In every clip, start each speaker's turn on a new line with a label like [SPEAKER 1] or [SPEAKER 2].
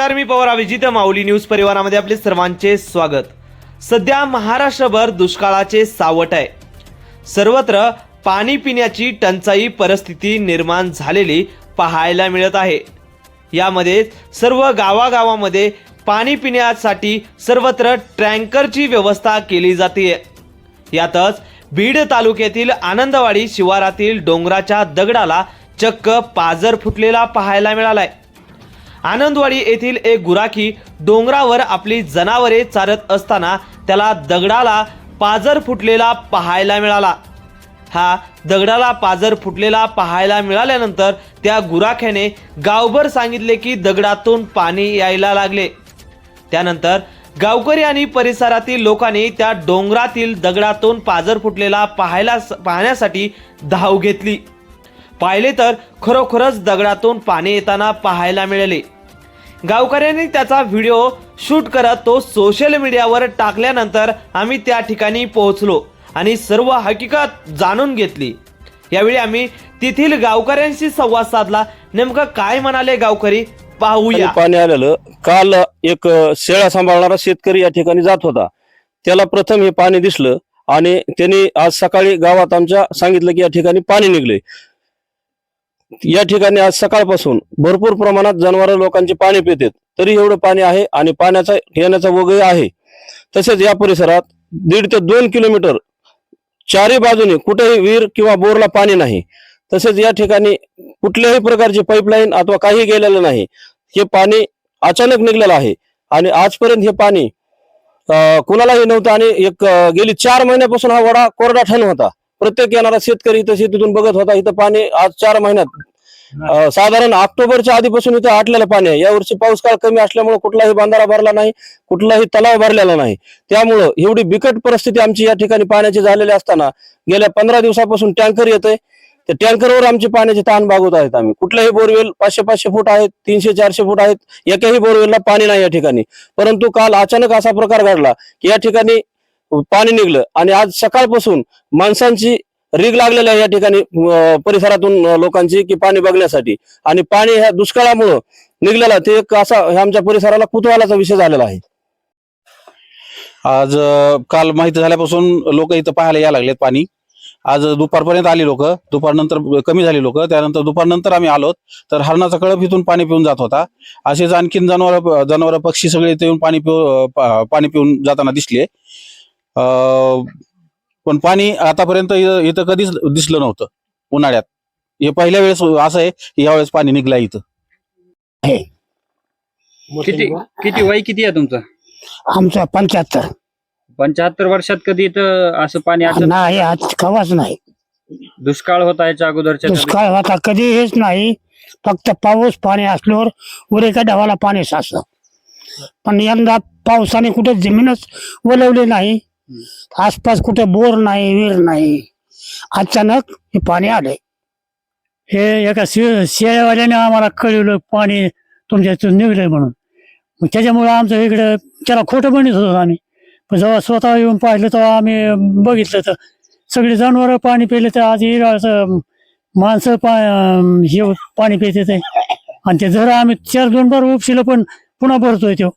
[SPEAKER 1] नमस्कार मी पवार अभिजित माऊली न्यूज परिवारामध्ये आपले सर्वांचे स्वागत. सध्या महाराष्ट्रभर दुष्काळाचे सावट आहे. सर्वत्र पाणी पिण्याची टंचाई परिस्थिती निर्माण झालेली पाहायला मिळत आहे. यामध्ये सर्व गावागावामध्ये पाणी पिण्यासाठी सर्वत्र टँकरची व्यवस्था केली जाते यातच बीड तालुक्यातील आनंदवाडी शिवारातील डोंगराच्या दगडाला चक्क पाजर फुटलेला पाहायला मिळालाय. आनंदवाडी येथील एक गुराखी डोंगरावर आपली जनावरे चारत असताना त्याला दगडाला पाजर फुटलेला पाहायला मिळाला. हा दगडाला पाजर फुटलेला पाहायला मिळाल्यानंतर त्या गुराख्याने गावभर सांगितले की दगडातून पाणी यायला लागले. त्यानंतर गावकरी आणि परिसरातील लोकांनी त्या डोंगरातील दगडातून पाजर फुटलेला पाहायला पाहण्यासाठी धाव घेतली. पाहिले तर खरोखरच दगडातून पाणी येताना पाहायला मिळाले. गावकऱ्यांनी त्याचा व्हिडिओ शूट करत तो सोशल मीडियावर टाकल्यानंतर आम्ही त्या ठिकाणी पोहोचलो आणि सर्व हकीकत जाणून घेतली. यावेळी आम्ही तेथील गावकऱ्यांशी संवाद साधला. नेमकं काय म्हणाले गावकरी? पाहूया.
[SPEAKER 2] पाणी आलेलं. काल एक शेळा सांभाळणारा शेतकरी या ठिकाणी जात होता. त्याला प्रथम हे पाणी दिसलं आणि त्यांनी आज सकाळी गावात आमच्या सांगितलं की या ठिकाणी पाणी निघले या ठिकाणी आज सकाळपासून भरपूर प्रमाणात जनावर लोकांचे पाणी पितात. तरी एवढं पाणी आहे आणि पाण्याचा येण्याचा वगैरे आहे. तसेच या परिसरात दीड ते दोन किलोमीटर चारही बाजूने कुठेही विहीर किंवा बोरला पाणी नाही. तसेच या ठिकाणी कुठल्याही प्रकारची पाईपलाईन अथवा काही गेलेलं नाही. हे पाणी अचानक निघलेलं आहे आणि आजपर्यंत हे पाणी कुणालाही नव्हतं आणि एक गेली चार महिन्यापासून हा वडा कोरडा ठण होता. प्रत्येक येणारा शेतकरी इथं शेतीतून बघत होता इथं पाणी आज चार महिन्यात. साधारण ऑक्टोबरच्या आधीपासून इथं आटलेलं पाणी आहे. यावर्षी पाऊस काळ कमी असल्यामुळे कुठलाही बांधारा भरला नाही कुठलाही तलाव भरलेला नाही. त्यामुळं एवढी बिकट परिस्थिती आमची या ठिकाणी पाण्याची झालेली असताना गेल्या पंधरा दिवसापासून टँकर येतोय. त्या टँकरवर आमची पाण्याची ताण भागवत आहेत आम्ही. कुठल्याही बोरवेल पाचशे पाचशे फूट आहेत तीनशे चारशे फूट आहेत एकाही बोरवेलला पाणी नाही या ठिकाणी. परंतु काल अचानक असा प्रकार घडला की या ठिकाणी पाणी निघलं आणि आज सकाळपासून माणसांची रीग लागलेली या ठिकाणी परिसरातून लोकांची की पाणी बघण्यासाठी. आणि पाणी ह्या दुष्काळामुळं निघलेला ते एक असा आमच्या परिसराला कुतूहलाचा विषय झालेला आहे.
[SPEAKER 3] आज काल माहिती झाल्यापासून लोक इथं पाहायला यायला लागलेत पाणी. आज दुपारपर्यंत आली लोक. दुपारनंतर कमी झाली लोक. त्यानंतर दुपारनंतर आम्ही आलोत. तर हरणाचा कळप इथून पाणी पिऊन जात होता. असेच आणखीन जनावर जनावर पक्षी सगळे इथे येऊन पाणी पिऊ पाणी पिऊन जाताना दिसले. पण पाणी आतापर्यंत इथं इथं कधीच दिसलं नव्हतं उन्हाळ्यात. हे पहिल्या वेळेस असं आहे की यावेळेस पाणी निघलं इथं.
[SPEAKER 4] किती किती वय किती आहे तुमचं?
[SPEAKER 5] आमचा पंच्याहत्तर.
[SPEAKER 4] पंच्याहत्तर वर्षात कधी इथं असं पाणी असं
[SPEAKER 5] नाही आज कवाच नाही.
[SPEAKER 4] दुष्काळ होता याच्या अगोदरच्या?
[SPEAKER 5] दुष्काळ होता कधी हेच नाही. फक्त पाऊस पाणी असल्यावर उरेका ढवाला पाणी साचलं. पण यंदा पावसाने कुठे जमीनच वलवली नाही. आसपास कुठे बोर नाही विहीर नाही. अचानक हे पाणी आले
[SPEAKER 6] हे एका शि शेळ्यावाल्याने आम्हाला कळवलं पाणी तुमच्या इथून निघलंय म्हणून. मग त्याच्यामुळं आमचं इकडं त्याला खोटं म्हणत होतो आम्ही. पण जेव्हा स्वतः येऊन पाहिलं तेव्हा आम्ही बघितलं तर सगळी जनावरं पाणी पिले तर आज इराचं माणसं पा हे पाणी पिते ते. आणि ते जरा आम्ही चार दोन बार उपशिलं पण पुन्हा भरतोय तो.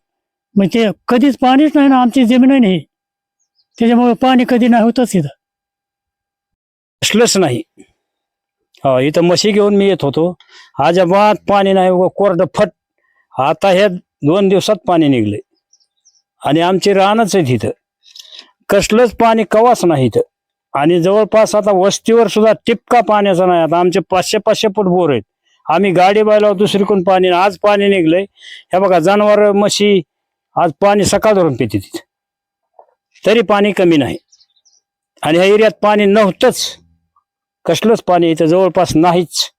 [SPEAKER 6] मग ते कधीच पाणीच नाही ना आमची जमीन नाही त्याच्यामुळे पाणी कधी नाही होतच इथं.
[SPEAKER 5] असलंच नाही. हो इथं म्हशी घेऊन मी येत होतो. अजिबात पाणी नाही कोरडं फट. आता ह्या दोन दिवसात पाणी निघले आणि आमची रानच आहे तिथं. कसलंच पाणी कवाच नाही इथं. आणि जवळपास आता वस्तीवर सुद्धा टिपका पाण्याचा नाही. आता आमचे पाचशे पाचशे फूट बोर आहेत. आम्ही गाडी बायला दुसरीकडून पाणी आज पाणी निघलंय. हे बघा जनावर म्हशी आज पाणी सकाळ धरून पिते तिथं. तरी पाणी कमी नाही. आणि ह्या एरियात पाणी नव्हतंच. कसलंच पाणी इथं जवळपास नाहीच.